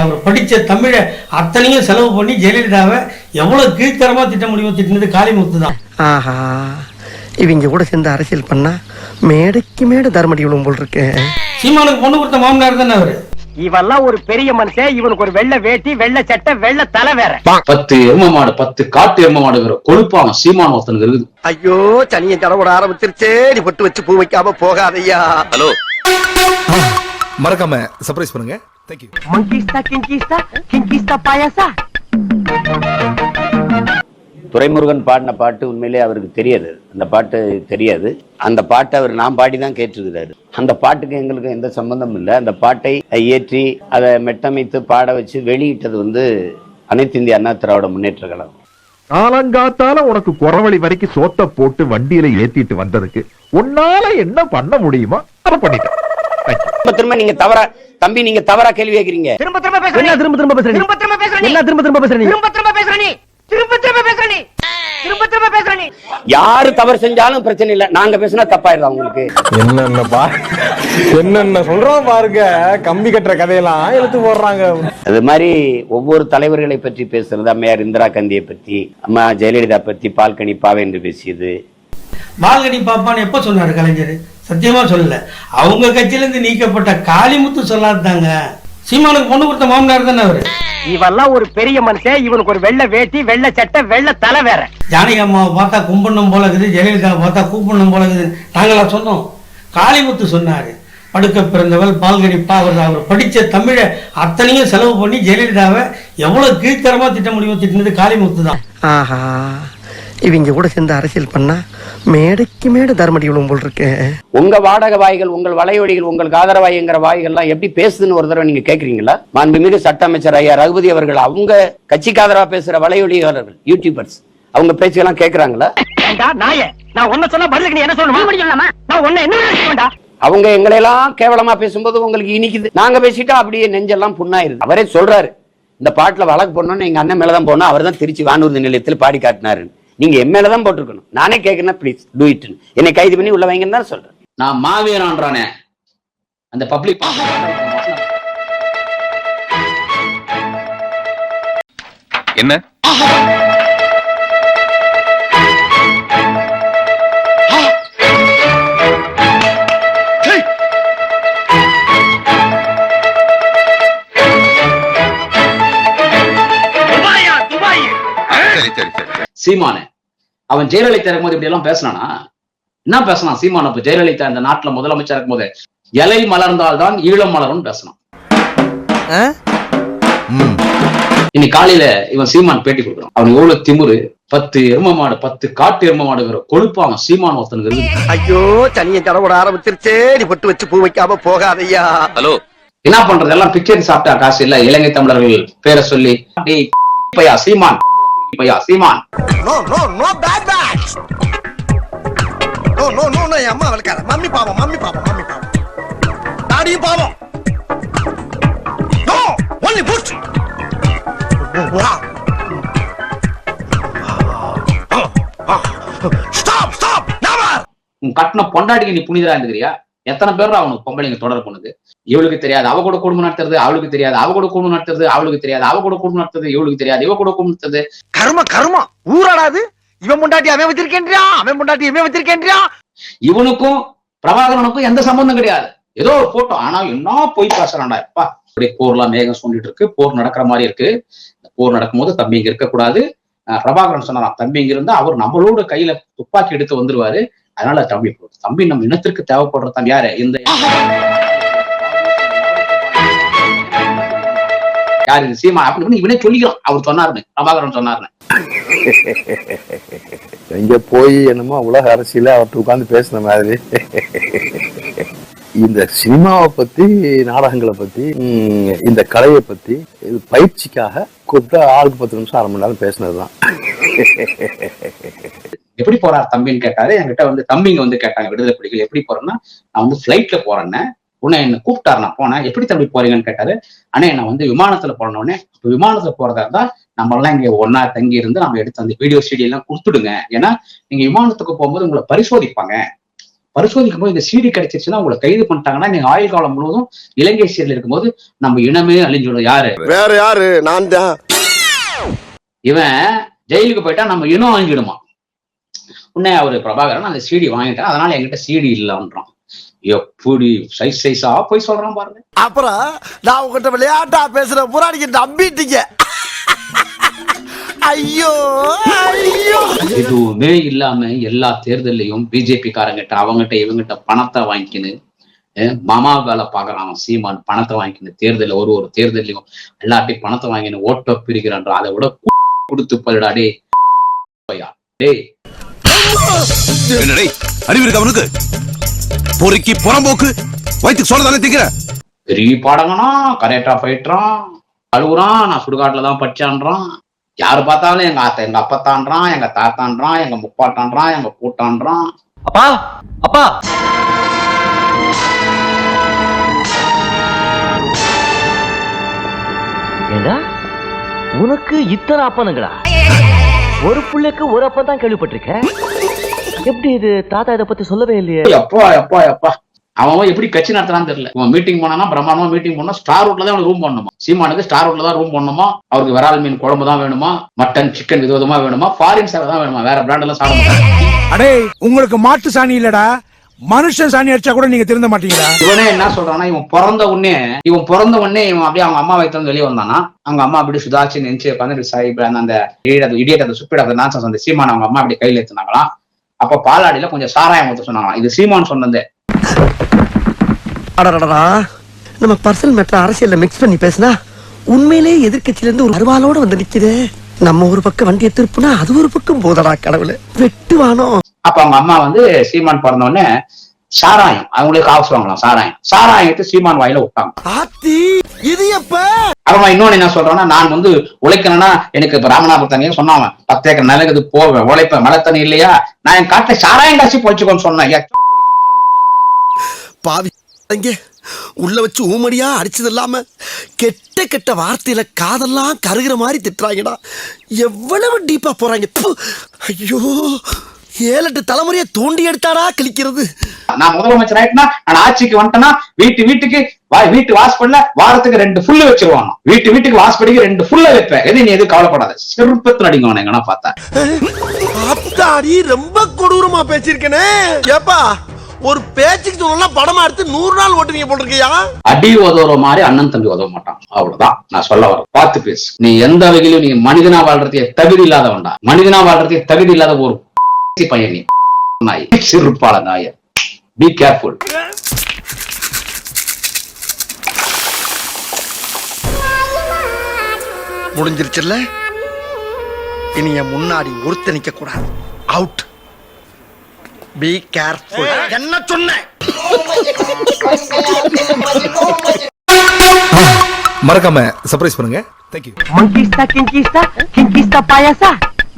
அவர் படிச்ச தமிழை அத்தனையும் செலவு பண்ணி ஜெயலலிதாவை எவ்வளவு கீழ்த்தரமா திட்ட முடியுமோ திட்டினது காளிமுத்து தான். ஆஹா இவங்க கூட சேர்ந்து அரசியல் பண்ணா மேடைக்கு மேடை தர்மடி விழும் போல் இருக்கு. சீமானுக்கு பொண்ணு கொடுத்த மாமனார் தானே அவரு? இவெல்லாம் ஒரு பெரிய மனுஷன் இவனுக்கு ஒரு வெள்ளை வேட்டி வெள்ளை சட்டை வெள்ளை தலை வேற. பத்து எரும மாடு பத்து காட்டு எரும மாடுங்கிற கொழுப்பான சீமான ஒருத்தனுக்கு இருக்குது. ஐயோ சனியை தடவோட ஆரம்பிச்சிருச்சே. நீ பொட்டு வச்சு பூ வைக்காம போகாதையா மறக்காம சர்ப்ரைஸ் பண்ணுங்க. தேங்க்யூ மங்கிஸ்தா கிங்கிஸ்தா கிங்கிஸ்தா பாயாசா துரைமுருகன் பாடின பாட்டு உண்மையிலே அவருக்கு தெரியாது. அந்த பாட்டு தெரியாது. அந்த பாட்டை அவர் நான் பாடி தான் கேட்டிருக்கிறாரு. அந்த பாட்டுக்கு எங்களுக்கு எந்த சம்பந்தமும் இல்லை. அந்த பாட்டை இயற்றி அதை மெட்டமைத்து பாட வச்சு வெளியிட்டது வந்து அனைத்து இந்திய அண்ணா திராவிட முன்னேற்ற கழகம். காலங்காத்தால உனக்கு குறவழி வரைக்கும் சோத்த போட்டு வண்டியில ஏத்திட்டு வந்ததுக்கு உன்னால என்ன பண்ண முடியுமோ அதை பண்ணிட்டேன். திரும்ப திரும்ப நீங்க தவறா தம்பி நீங்க தவறா கேள்வி கேட்கறீங்க திரும்ப திரும்ப பேசுற என்ன திரும்ப திரும்ப பேசுற நீ? திரும்ப திரும்ப பேசுற நீ என்ன திரும்ப திரும்ப பேசுற நீ? திரும்ப திரும்ப பேசுற நீ திரும்ப திரும்ப பேசுற நீ திரும்ப திரும்ப பேசுற நீ யாரு தவறு செஞ்சாலும் பிரச்சனை இல்லை. நாங்க பேசினா தப்பாயிருதா உங்களுக்கு? என்னென்ன பா என்னென்ன சொல்றோம் பாருங்க. கம்பி கட்டுற கதையெல்லாம் எடுத்து போடுறாங்க. அது மாதிரி ஒவ்வொரு தலைவர்களை பற்றி பேசுறது அம்மையார் இந்திரா காந்தியை பற்றி அம்மா ஜெயலலிதா பற்றி பால்கனி பாவை என்று பேசியது. மால்கனி பாப்பான்னு எப்ப சொன்னாரு கலைஞர்? சத்தியமா சொல்லல. அவங்க கட்சியில இருந்து நீக்கப்பட்ட காளிமுத்து சொல்லாதாங்க சீமானுக்கு பொண்ணு கொடுத்த மாமனார் தானே அவரு? இவெல்லாம் ஒரு பெரிய மனுஷன் இவனுக்கு ஒரு வெள்ளை வேட்டி வெள்ளை சட்டை வெள்ளை தலை வேற. ஜானகி அம்மாவை பார்த்தா கும்பிடணும் போல இருக்குது ஜெயலலிதாவை பார்த்தா கூப்பிடணும் போல இருக்குது. நாங்களா சொன்னோம். காளிமுத்து சொன்னாரு. படுக்க பிறந்தவள் பால்கடிப்பா அவர் அவர் படிச்ச தமிழை அத்தனையும் செலவு பண்ணி ஜெயலலிதாவை எவ்வளவு கீழ்த்தரமா திட்ட முடியுமோ திட்டினது காளிமுத்து தான் ஆஹா. இவங்க கூட சேர்ந்து அரசியல் பண்ணா மேடைக்கு மேடை தர்மடி விழும் போல் இருக்கு. உங்க வாடகை வாய்கள் உங்கள் வலையொலிகள் உங்களுக்கு ஆதரவாய்ங்கிற வாய்கள்லாம் எப்படி பேசுதுன்னு ஒரு தடவை நீங்க கேக்குறீங்களா? மாண்புமிகு சட்ட அமைச்சர் ஐயா ரகுபதி அவர்கள் அவங்க கட்சிக்கு ஆதரவா பேசுற வலையொலியாளர்கள் யூடியூபர்ஸ் அவங்க பேச்செல்லாம் கேக்குறாங்களா? நான் ஒன்ன சொன்னா பதிலுக்கு நீ என்ன சொல்லணுமா? நான் ஒன்ன என்ன அவங்க எங்களையெல்லாம் கேவலமா பேசும்போது உங்களுக்கு இனிக்குது. நாங்க பேசிட்டா அப்படியே நெஞ்செல்லாம் புண்ணாயிருது. அவரே சொல்றாரு இந்த பாட்டுல வழக்கு போடணும்னு எங்க அண்ணன் மேலதான் போனோம் அவர் தான் திருச்சி வானூர்தி நிலையத்தில் பாடி காட்டினாரு நீங்க என் மேலதான் போட்டிருக்கணும். நானே கேட்கணும் ப்ளீஸ் டூ இட் என்னை கைது பண்ணி உள்ள வைங்கன்னு தான் சொல்றேன். நான் மாவீரான்றானே அந்த பப்ளிக் என்ன? துபாயா துபாய். சரி சரி சரி. சீமானே அவன் ஜெயலலிதா இருக்கும்போது இப்படி எல்லாம் பேசினானா? என்ன பேசினான் சீமான்? அப்ப ஜெயலலிதா இந்த நாட்டுல முதலமைச்சர் இருக்கும்போது இலை மலர்ந்தால்தான் ஈழம் மலரும் பேசினான். ம். இன்னைக்கு காலையில இவன் சீமான் பேட்டி கொடுக்குறான். அவன் எவ்வளவு திமிரு? பத்து எரும மாடு பத்து காட்டு எரும மாடுங்கிற கொழுப்பு அவன் சீமான் ஒருத்தனுக்கு ஐயோ சனியை தடவோட ஆரம்பிச்சிருச்சே. நீ பொட்டு வச்சு பூ வைக்காம போகாதையா என்ன பண்றது? எல்லாம் பிச்சை சாப்பிட்டா காசு இல்ல. இலங்கை தமிழர்கள் பேரை சொல்லி டேய் பையா சீமான். பையா Seeman. No no no bad bad no no no no என் அம்மா வளர்க்காத. மம்மி பாவம் மம்மி பாவம் மம்மி பாவம். தாடியும் பாவம். No only put stop stop never கட்டின பொண்டாட்டிக்கு நீ புனிதரா இருந்துக்கிறியா? எத்தனை பேர் அவனுக்கு பொம்பளைங்க தொடர் பண்ணுது? இவளுக்கு தெரியாது அவ கூட குடும்பம் நடத்துறது அவளுக்கு தெரியாது அவ கூட குடும்பம் நடத்துறது அவளுக்கு தெரியாது அவ கூட குடும்பம் நடத்துறது இவளுக்கு தெரியாது இவ கூட குடும்பம் நடத்துறது. கர்ம கர்மம் ஊராடாது இவன் முண்டாட்டி அவன் வச்சிருக்கேன்றியா? அவன் முண்டாட்டி இவன் வச்சிருக்கேன்றியா? இவனுக்கும் பிரபாகரனுக்கும் எந்த சம்பந்தம் கிடையாது. ஏதோ ஒரு போட்டோ ஆனா என்ன போய் பேசுறான்டா எப்பா. அப்படியே போர்லாம் மேகம் சொல்லிட்டு இருக்கு. போர் நடக்கிற மாதிரி இருக்கு. போர் நடக்கும்போது தம்பி இங்க இருக்கக்கூடாது. பிரபாகரன் சொன்னாராம் தம்பி இங்க இருந்தா அவர் நம்மளோட கையில துப்பாக்கி எடுத்து வந்துருவாரு. அதனால தம்பி தம்பி நம்ம இனத்திற்கு தேவைப்படுற தம்பி யாரு? இந்த யாரு? சீமா. அப்படின்னு இவனே சொல்லிக்கலாம் அவர் சொன்னாருன்னு. பிரபாகரன் சொன்னாருன்னு. எங்க போய் என்னமோ உலக அரசியல அவர்கிட்ட உட்கார்ந்து பேசின மாதிரி. இந்த சினிமாவை பத்தி நாடகங்களை பத்தி இந்த கலையை பத்தி இது பயிற்சிக்காக கூப்பிட்டு ஆளுக்கு பத்து நிமிஷம் அரை மணி நேரம் பேசினதுதான். எப்படி போறார் தம்பின்னு கேட்டாரு. என்கிட்ட வந்து தம்பிங்க வந்து கேட்டாங்க விடுதலை புலிகள் எப்படி போறேன்னா நான் வந்து ஃபிளைட்ல போறேன்னு உன்னை என்ன கூப்பிட்டாரு நான் போனேன். எப்படி தம்பி போறீங்கன்னு கேட்டாரு. அண்ணே நான் வந்து விமானத்துல போனோடனே விமானத்துல போறதா இருந்தா நம்ம எல்லாம் இங்க ஒன்னா தங்கி இருந்து நம்ம எடுத்து அந்த வீடியோ ஸ்டீடியோ எல்லாம் கொடுத்துடுங்க. ஏன்னா நீங்க விமானத்துக்கு போகும்போது உங்களை பரிசோதிப்பாங்க. பரிசோதிக்கும் போது இந்த சிடி கிடைச்சிருச்சுன்னா உங்களை கைது பண்ணிட்டாங்கன்னா நீங்க ஆயுள் காலம் முழுவதும் இலங்கை சிறையில் இருக்கும்போது நம்ம இனமே அழிஞ்சிடும் யாரு? வேற யாரு? நான் தான். இவன் ஜெயிலுக்கு போயிட்டா நம்ம இனம் அழிஞ்சிடுமா? உடனே அவரு பிரபாகரன் அந்த சிடி வாங்கிட்டேன் அதனால என்கிட்ட சிடி இல்லைன்றான். எப்படி சைஸ் சைஸா போய் சொல்றான் பாருங்க. அப்புறம் நான் உங்ககிட்ட விளையாட்டா பேசுற புறாடிக்கு நம்பிட்டீங்க. ஐயோ ஐயோ. எதுவுமே இல்லாம எல்லா தேர்தல்லையும் பிஜேபி காரங்கிட்ட அவங்ககிட்ட இவங்கிட்ட பணத்தை வாங்கிக்கின்னு மாமா வேலை பாக்குறான் சீமான் பணத்தை வாங்கிக்கின்னு தேர்தல்ல ஒரு ஒரு தேர்தலையும் எல்லாத்தையும் பணத்தை வாங்கின்னு ஓட்டோ பிரிக்கிறான் அதை விட கொடுத்து பல்டா டே டேய். என்னடே அறிவு இருக்கு அவனுக்கு பொறுக்கி புறம்போக்கு வயிற்றுக்கு சொல்ல தானே திங்கிற? பெரிய பாடங்கனா கரெக்டா போயிட்டுறான் அழுகுறான் நான் சுடுகாட்டுல தான் படிச்சான்றான். யாரு பார்த்தாலும் எங்க ஆத்தா எங்க அப்பத்தான்றான் எங்க தாத்தான்றான் எங்க முப்பாட்டான்றான் எங்க பூட்டான்றான். அப்பா அப்பா. ஏண்டா? உனக்கு இத்தனை அப்பனுங்களா? ஒரு புள்ளைக்கு ஒரு அப்பன் தான் கேள்விப்பட்டிருக்கேன். எப்படி இது தாத்தா இதை பத்தி சொல்லவே இல்லையே? எப்பா எப்பா எப்பா அவன் எப்படி கட்சி நடத்துறான்னு தெரியல. இவன் மீட்டிங் போனானா பிரம்மாண்டமா மீட்டிங் போனா ஸ்டார் ரோட்ல தான் ரூம் பண்ணணுமா சீமானுக்கு ஸ்டார் ரோட்ல தான் ரூம் பண்ணணுமா அவருக்கு விரால் மீன் குழம்பு தான் வேணுமா? மட்டன் சிக்கன் விதவிதமா வேணுமா? ஃபாரின் சேவை தான் வேணுமா? வேற பிராண்ட் எல்லாம் சாப்பிட அடே உங்களுக்கு மாட்டு சாணி இல்லடா. மனுஷன் சாணி அடிச்சா கூட நீங்க திருந்த மாட்டீங்கடா. இவனே என்ன சொல்றான்னா இவன் பிறந்த உடனே இவன் பிறந்த உடனே இவன் அப்படியே அவங்க அம்மா வயிற்று வெளியே வந்தானா? அவங்க அம்மா அப்படி சுதாச்சு நெஞ்சு உட்காந்து சாஹிப் அந்த அந்த சுப்பிட அந்த நான்சன்ஸ் அந்த சீமான் அவங்க அம்மா அப்படி கையில எடுத்துனாங்களாம் அப்ப பாலாடியில கொஞ்சம் சாராயம் ஊத்த சொன்னாங்களாம். இது சீமான் சொன்னது. அடடடா நம்ம பர்சனல் மேட்டர் அரசியல்ல மிக்ஸ் பண்ணி பேசினா உண்மையிலே எதிர்க்கட்சியில இருந்து ஒரு அருவாளோட வந்து நிக்குதே. நம்ம ஒரு பக்கம் வண்டியை திருப்புனா அது ஒரு பக்கம் போதடா கடவுளே. வெட்டுவானோ? அப்ப அவங்க அம்மா வந்து சீமான் பிறந்த உடனே சாராயம். அவங்களே காசு வாங்கலாம் சாராயம். சாராயம் எடுத்து சீமான் வாயில விட்டாங்க இது எப்ப? அப்புறமா இன்னொன்னு என்ன சொல்றான்னா நான் வந்து உழைக்கணும்னா எனக்கு இப்ப ராமநாதபுரம் தண்ணியும் சொன்னாங்க பத்து ஏக்கர் நிலக்குது போவேன் உழைப்பேன் மழை தண்ணி இல்லையா? நான் என் காட்டுல சாராயம் காட்சி போச்சுக்கோன்னு சொன்னேன். பாவி உள்ள வச்சு ஊமடியா அடிச்சது இல்லாம கெட்ட கெட்ட வார்த்தையில காதெல்லாம் கருகிற மாதிரி திட்டுறாங்கடா. எவ்வளவு டீப்பா போறாங்க. ஐயோ. ஏழு எட்டு தலைமுறையை தோண்டி எடுத்தாடா கிழிக்கிறது. நான் முதலமைச்சர் ஆயிட்டுனா நான் ஆட்சிக்கு வந்துட்டேன்னா வீட்டு வீட்டுக்கு வீட்டு வாசப்படில வாரத்துக்கு ரெண்டு புல்லு வச்சிருவாங்க. வீட்டு வீட்டுக்கு வாசப்படிக்கு ரெண்டு புல்ல வைப்பேன். எது நீ எதுவும் கவலைப்படாத. சிறுப்பத்தில் அடிங்க எங்கன்னா பார்த்தா அத்தாடி ரொம்ப கொடூரமா பேசிருக்கனே ஏப்பா ஒரு பேச்சுக்கு சொல்லலாம் படமா எடுத்து நூறு நாள் ஓட்டுவீங்க போட்டிருக்கியா? அடி உதவுற மாதிரி அண்ணன் தம்பி உதவ மாட்டான். அவ்வளவுதான். நான் சொல்ல வரேன். பார்த்து பேசு. நீ எந்த வகையிலும் நீ மனிதனா வாழ்றதுக்கு தகுதி இல்லாதவன்டா. மனிதனா வாழ்றதுக்கு தகுதி இல்லாத ஒரு பையன் நாய். சிறுப்பாள நாய. பி கேர்ஃபுல் முடிஞ்சிருச்சுல்ல? இனி என் முன்னாடி ஒருத்த நிக்க கூடாது அவுட் பி கேர்ஃபுல் என்ன சொன்னேன் மறக்காம சர்ப்ரைஸ் பண்ணுங்க. தேங்க்யூ மங்கிஸ்டா கிங்கிஸ்டா கிங்கிஸ்டா பாயாசா